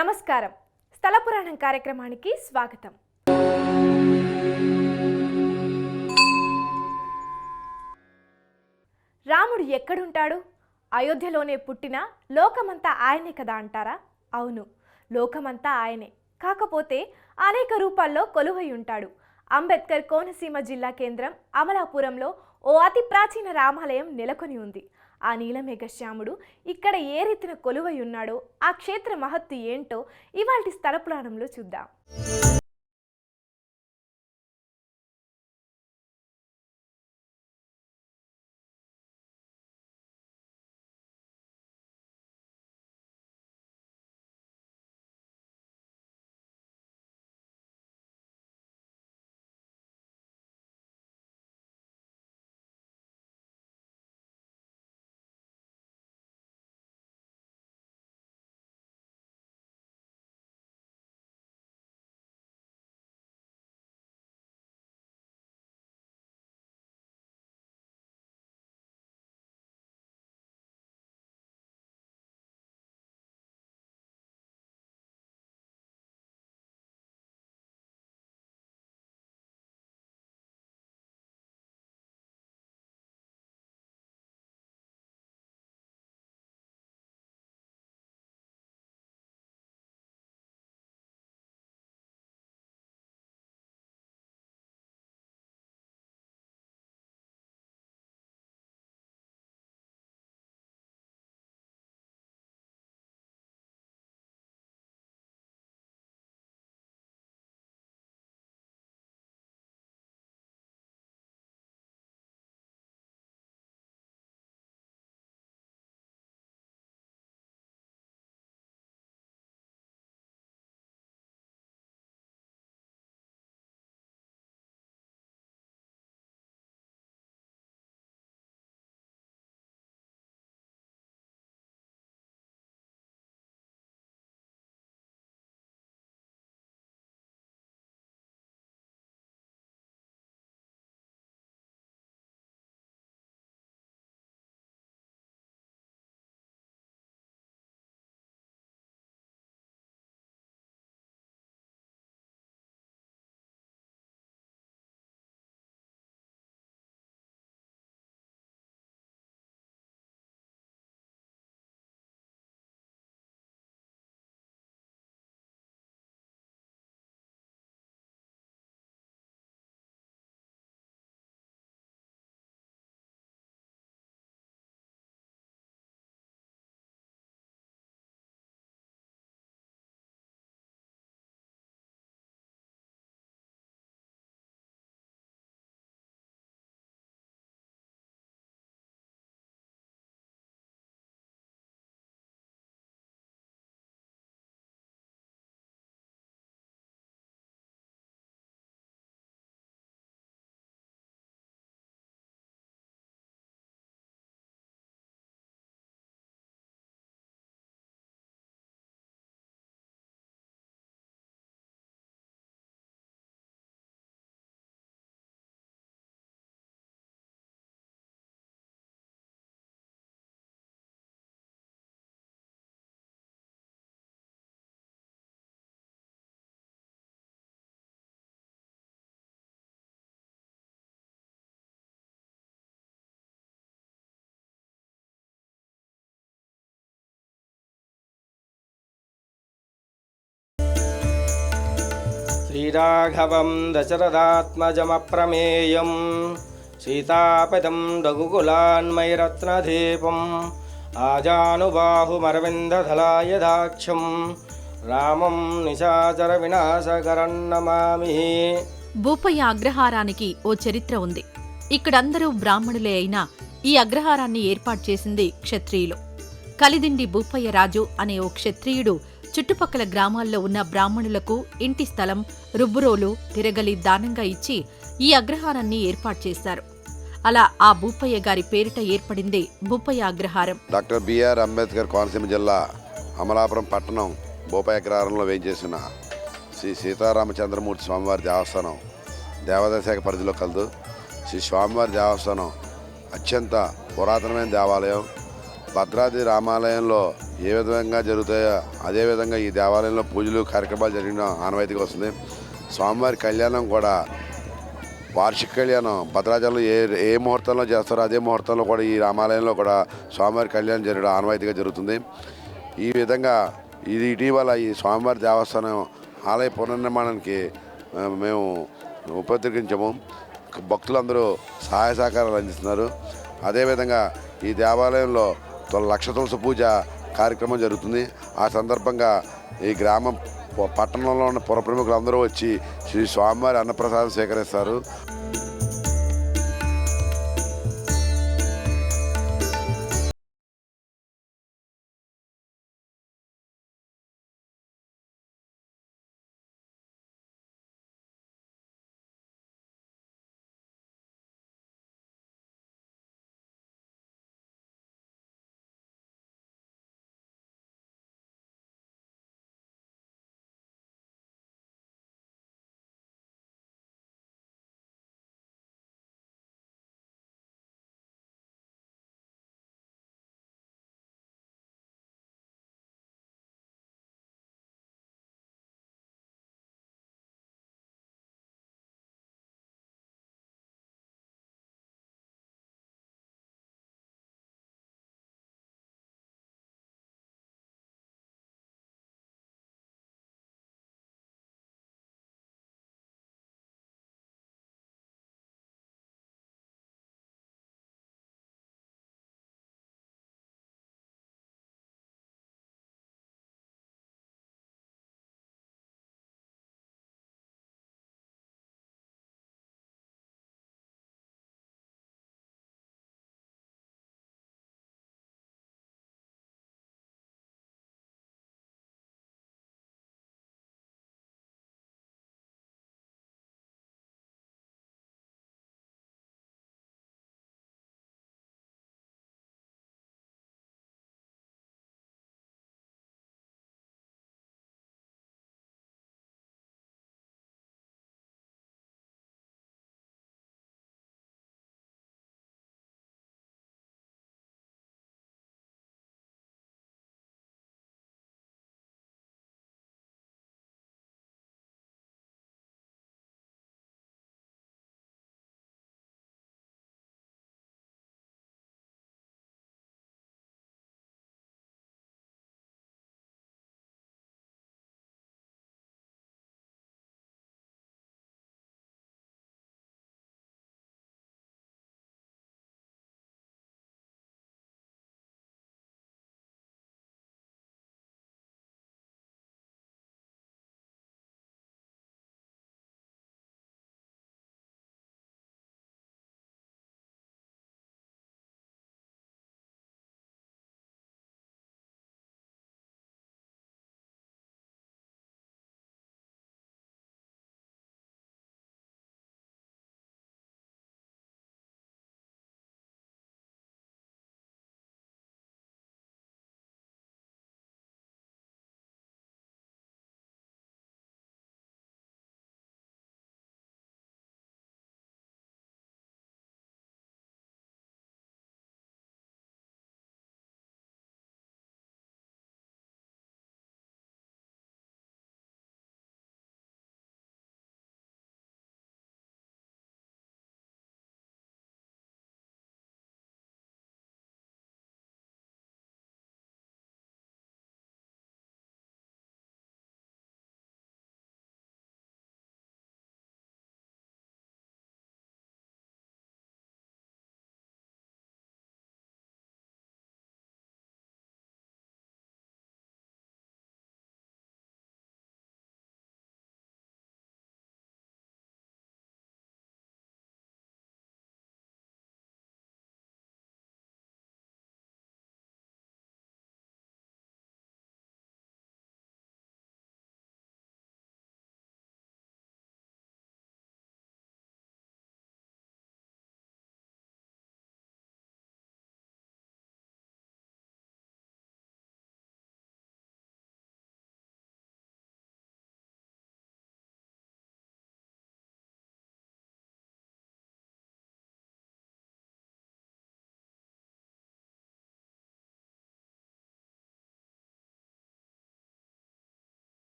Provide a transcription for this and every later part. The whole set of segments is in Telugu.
నమస్కారం. స్థల పురాణం కార్యక్రమానికి స్వాగతం. రాముడు ఎక్కడుంటాడు? అయోధ్యలోనే పుట్టిన లోకమంతా ఆయనే కదా అంటారా? అవును లోకమంతా ఆయనే. కాకపోతే అనేక రూపాల్లో కొలువై ఉంటాడు అంబేద్కర్ కోనసీమ జిల్లా కేంద్రం అమలాపురంలో ఓ అతి ప్రాచీన రామాలయం నెలకొని ఉంది. ఆ నీలమేఘశ్యాముడు ఇక్కడ ఏ రీతిన కొలువై ఉన్నాడో ఆ క్షేత్ర మహత్తు ఏంటో ఇవాటి స్థల పురాణంలో చూద్దాం. శ్రీరాఘవం దశరథాత్మజమప్రమేయం సీతాపదం రఘుకులాన్మయరత్నదీపం ఆజానుబాహుమరవిందధలాయదాక్షం రామం నిశాచర వినాశకరం నమామి భూపయ్య అగ్రహారానికి ఓ చరిత్ర ఉంది. ఇక్కడందరూ బ్రాహ్మణులే అయినా ఈ అగ్రహారాన్ని ఏర్పాటు చేసింది క్షత్రియులు. కలిదిండి భూపయ్య రాజు అనే ఓ క్షత్రియుడు చుట్టుపక్కల గ్రామాల్లో ఉన్న బ్రాహ్మణులకు ఇంటి స్థలం రుబ్బురోలు తిరగలి దానంగా ఇచ్చి ఈ అగ్రహారాన్ని ఏర్పాటు చేశారు. అలా ఆ భూపయ్య గారి పేరిట ఏర్పడిందే భూపయ్య అగ్రహారం. డాక్టర్ బిఆర్ అంబేద్కర్ కోనసీమ జిల్లా అమలాపురం పట్టణం భూపాయగ్రహారంలో వేయించేసిన శ్రీ సీతారామచంద్రమూర్తి స్వామివారి దేవస్థానం దేవాదాయ శాఖ పరిధిలో కలదు. శ్రీ స్వామివారి దేవస్థానం అత్యంత పురాతనమైన దేవాలయం. భద్రాద్రి రామాలయంలో ఏ విధంగా జరుగుతాయో అదేవిధంగా ఈ దేవాలయంలో పూజలు కార్యక్రమాలు జరిగిన ఆనవాయితీగా వస్తుంది. స్వామివారి కళ్యాణం కూడా వార్షిక కళ్యాణం భద్రాచలంలో ఏ ఏ ముహూర్తంలో చేస్తారో అదే ముహూర్తంలో కూడా ఈ రామాలయంలో కూడా స్వామివారి కళ్యాణం జరగడం ఆనవాయితీగా జరుగుతుంది. ఈ విధంగా ఇది ఇటీవల ఈ స్వామివారి దేవస్థానం ఆలయ పునర్నిర్మాణానికి మేము ఉపద్రవించాము. భక్తులందరూ సహాయ సహకారాలు అందిస్తున్నారు. అదేవిధంగా ఈ దేవాలయంలో లక్ష తులసి పూజ కార్యక్రమం జరుగుతుంది. ఆ సందర్భంగా ఈ గ్రామం పట్టణంలో ఉన్న పుర ప్రముఖులందరూ వచ్చి శ్రీ స్వామివారి అన్నప్రసాదం స్వీకరిస్తారు.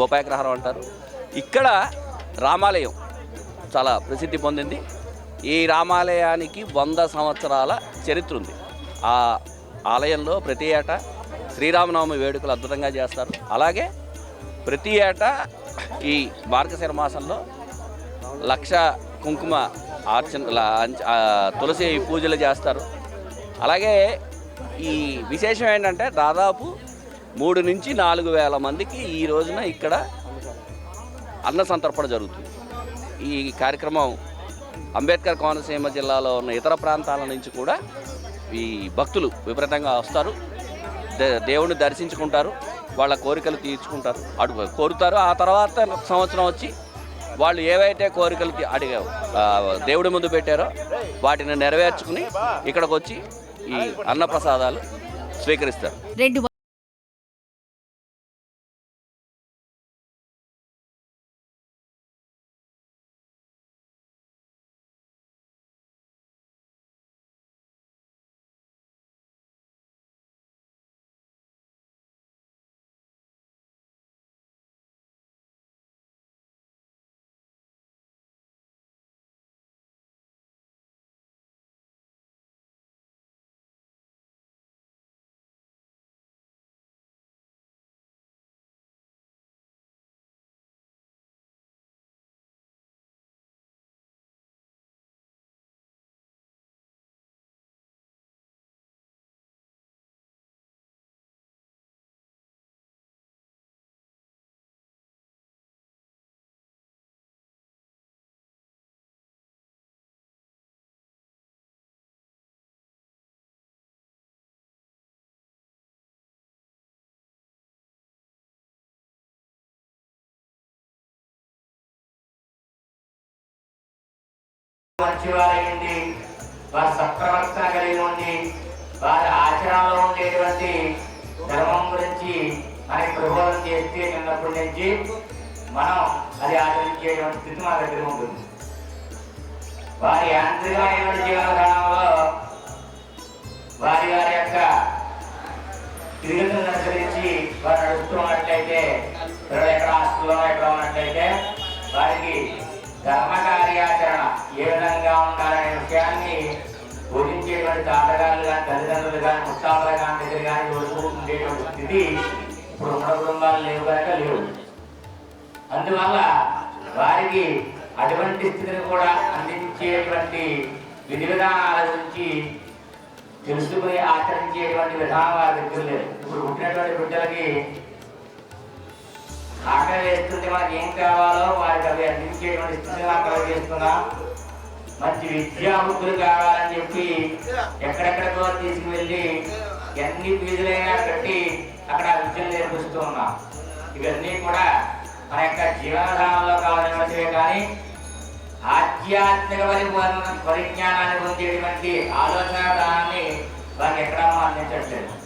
గోపాయగ్రహారం అంటారు. ఇక్కడ రామాలయం చాలా ప్రసిద్ధి పొందింది. ఈ రామాలయానికి వంద సంవత్సరాల చరిత్ర ఉంది. ఆ ఆలయంలో ప్రతి ఏటా శ్రీరామనవమి వేడుకలు అద్భుతంగా చేస్తారు. అలాగే ప్రతి ఏటా ఈ మార్గశిర మాసంలో లక్ష కుంకుమ ఆర్చన తులసి పూజలు చేస్తారు. అలాగే ఈ విశేషం ఏంటంటే దాదాపు మూడు నుంచి నాలుగు వేల మందికి ఈ రోజున ఇక్కడ అన్న సంతర్పణ జరుగుతుంది. ఈ కార్యక్రమం అంబేద్కర్ కోనసీమ జిల్లాలో ఉన్న ఇతర ప్రాంతాల నుంచి కూడా ఈ భక్తులు విపరీతంగా వస్తారు. దే- దేవుణ్ణి దర్శించుకుంటారు. వాళ్ళ కోరికలు తీర్చుకుంటారు. అడుగు కోరుతారు. ఆ తర్వాత సంవత్సరం వచ్చి వాళ్ళు ఏవైతే కోరికలు అడిగా దేవుడి ముందు పెట్టారో వాటిని నెరవేర్చుకుని ఇక్కడికి వచ్చి ఈ అన్నప్రసాదాలు స్వీకరిస్తారు. మంచివారైంది వారి సత్ప్రవర్తన కలిగి ఉండి వారి ఆచరణలో ఉండేటువంటి ధర్మం గురించి మనకి ప్రబోధం చేస్తే చిన్నప్పటి నుంచి మనం అది ఆచరించేటువంటి స్థితి మన దగ్గర ఉంటుంది. వారి యాంత్రికమైనటువంటి జీవన విధానంలో వారి వారి యొక్క తిరుగుతున్న అనుసరించి వారు నడుస్తున్నట్లయితే ఎక్కడ హాస్టల్లో ఎక్కడ ఉన్నట్లయితే వారికి ధర్మ కార్యాచరణ ఏ విధంగా ఉండాలనే విషయాన్ని బోధించేటువంటి తాతగారులు కానీ తల్లిదండ్రులు కానీ ముత్తాతలు కానీ దగ్గర కానీ చూసుకుంటుండేటువంటి స్థితి ఇప్పుడు ఉన్న కుటుంబాలు లేవు కనుక లేవు. అందువల్ల వారికి అటువంటి స్థితిని కూడా అందించేటువంటి విధి విధానాల గురించి తెలుసుకుని ఆచరించేటువంటి విధానం వారి దగ్గర లేదు. ఇప్పుడు పుట్టినటువంటి బిడ్డలకి ఆకలి వేస్తుంటే మనకి ఏం కావాలో వారికి అవి అందించేటువంటి స్థితిని మనం మంచి విద్యాబుద్ధులు కావాలని చెప్పి ఎక్కడెక్కడికో తీసుకువెళ్ళి ఎన్ని ఫీజులైనా కట్టి అక్కడ విద్యను నేర్పిస్తూ ఉన్నాం. ఇవన్నీ కూడా మన యొక్క జీవనధానంలో కావాల్సినవే కానీ ఆధ్యాత్మిక పరిజ్ఞానాన్ని పొందేటువంటి ఆలోచన దానాన్ని వారికి ఎక్కడా అందించట్లేదు.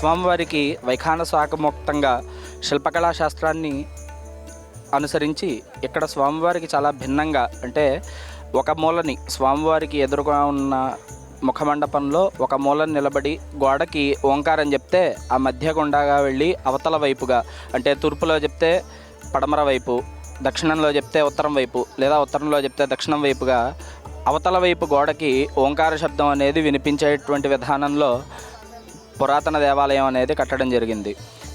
స్వామివారికి వైఖాన శాఖముక్తంగా శిల్పకళా శాస్త్రాన్ని అనుసరించి ఇక్కడ స్వామివారికి చాలా భిన్నంగా అంటే ఒక మూలని స్వామివారికి ఎదురుగా ఉన్న ముఖమండపంలో ఒక మూలని నిలబడి గోడకి ఓంకారం చెప్తే ఆ మధ్య గుండాగా వెళ్ళి అవతల వైపుగా అంటే తూర్పులో చెప్తే పడమర వైపు దక్షిణంలో చెప్తే ఉత్తరం వైపు లేదా ఉత్తరంలో చెప్తే దక్షిణం వైపుగా అవతల వైపు గోడకి ఓంకార శబ్దం అనేది వినిపించేటువంటి విధానంలో పురాతన దేవాలయం అనేది కట్టడం జరిగింది.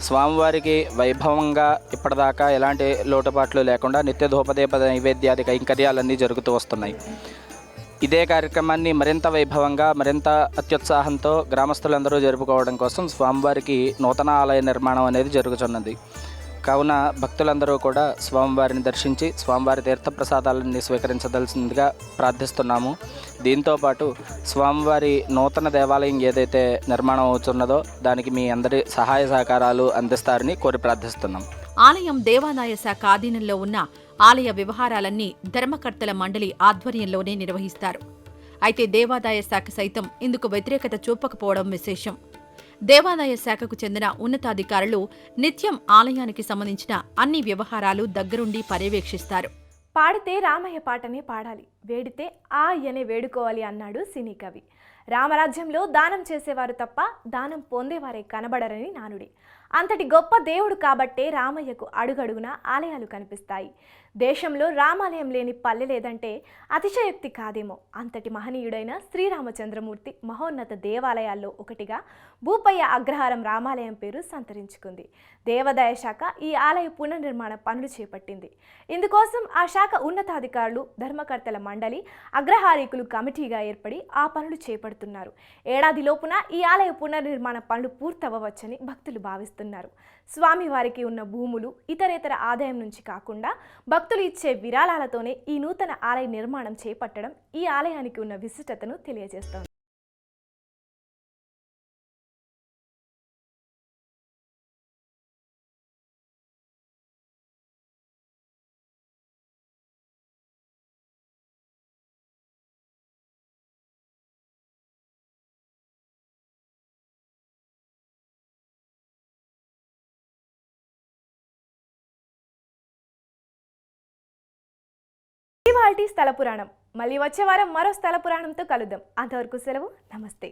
స్వామివారికి వైభవంగా ఇప్పటిదాకా ఎలాంటి లోటుపాట్లు లేకుండా నిత్య ధూపదీప నైవేద్యాది కైంకర్యాలన్నీ జరుగుతూ వస్తున్నాయి. ఇదే కార్యక్రమాన్ని మరింత వైభవంగా మరింత అత్యుత్సాహంతో గ్రామస్తులందరూ జరుపుకోవడం కోసం స్వామివారికి నూతన ఆలయ నిర్మాణం అనేది జరుగుతున్నది. కావున భక్తులందరూ కూడా స్వామివారిని దర్శించి స్వామివారి తీర్థప్రసాదాలని స్వీకరించదలసిందిగా ప్రార్థిస్తున్నాము. దీంతోపాటు స్వామివారి నూతన దేవాలయం ఏదైతే నిర్మాణం అవుతున్నదో దానికి మీ అందరి సహాయ సహకారాలు అందిస్తారని కోరి ప్రార్థిస్తున్నాం. ఆలయం దేవాదాయ శాఖ ఆధీనంలో ఉన్న ఆలయ వ్యవహారాలన్నీ ధర్మకర్తల మండలి ఆధ్వర్యంలోనే నిర్వహిస్తారు. అయితే దేవాదాయ శాఖ సైతం ఇందుకు వ్యతిరేకత చూపకపోవడం విశేషం. దేవాదాయ శాఖకు చెందిన ఉన్నతాధికారులు నిత్యం ఆలయానికి సంబంధించిన అన్ని వ్యవహారాలు దగ్గరుండి పర్యవేక్షిస్తారు. పాడితే రామయ్య పాటనే పాడాలి వేడితే ఆ అనే వేడుకోవాలి అన్నాడు సినీ కవి. రామరాజ్యంలో దానం చేసేవారు తప్ప దానం పొందేవారే కనబడరని నానుడి. అంతటి గొప్ప దేవుడు కాబట్టే రామయ్యకు అడుగడుగున ఆలయాలు కనిపిస్తాయి. దేశంలో రామాలయం లేని పల్లె లేదంటే అతిశయోక్తి కాదేమో. అంతటి మహనీయుడైన శ్రీరామచంద్రమూర్తి మహోన్నత దేవాలయాల్లో ఒకటిగా భూపయ్య అగ్రహారం రామాలయం పేరు సంతరించుకుంది. దేవాదాయ శాఖ ఈ ఆలయ పునర్నిర్మాణ పనులు చేపట్టింది. ఇందుకోసం ఆ శాఖ ఉన్నతాధికారులు ధర్మకర్తల మండలి అగ్రహారీకులు కమిటీగా ఏర్పడి ఆ పనులు చేపడుతున్నారు. ఏడాది లోపున ఈ ఆలయ పునర్నిర్మాణ పనులు పూర్తవ్వవచ్చని భక్తులు భావిస్తున్నారు. స్వామివారికి ఉన్న భూములు ఇతరేతర ఆదాయం నుంచి కాకుండా భక్తులు ఇచ్చే విరాళాలతోనే ఈ నూతన ఆలయ నిర్మాణం చేపట్టడం ఈ ఆలయానికి ఉన్న విశిష్టతను తెలియజేస్తోంది. ఇవాల్టి స్థల పురాణం. మళ్ళీ వచ్చే వారం మరో స్థల పురాణంతో కలుద్దాం. అంతవరకు సెలవు. నమస్తే.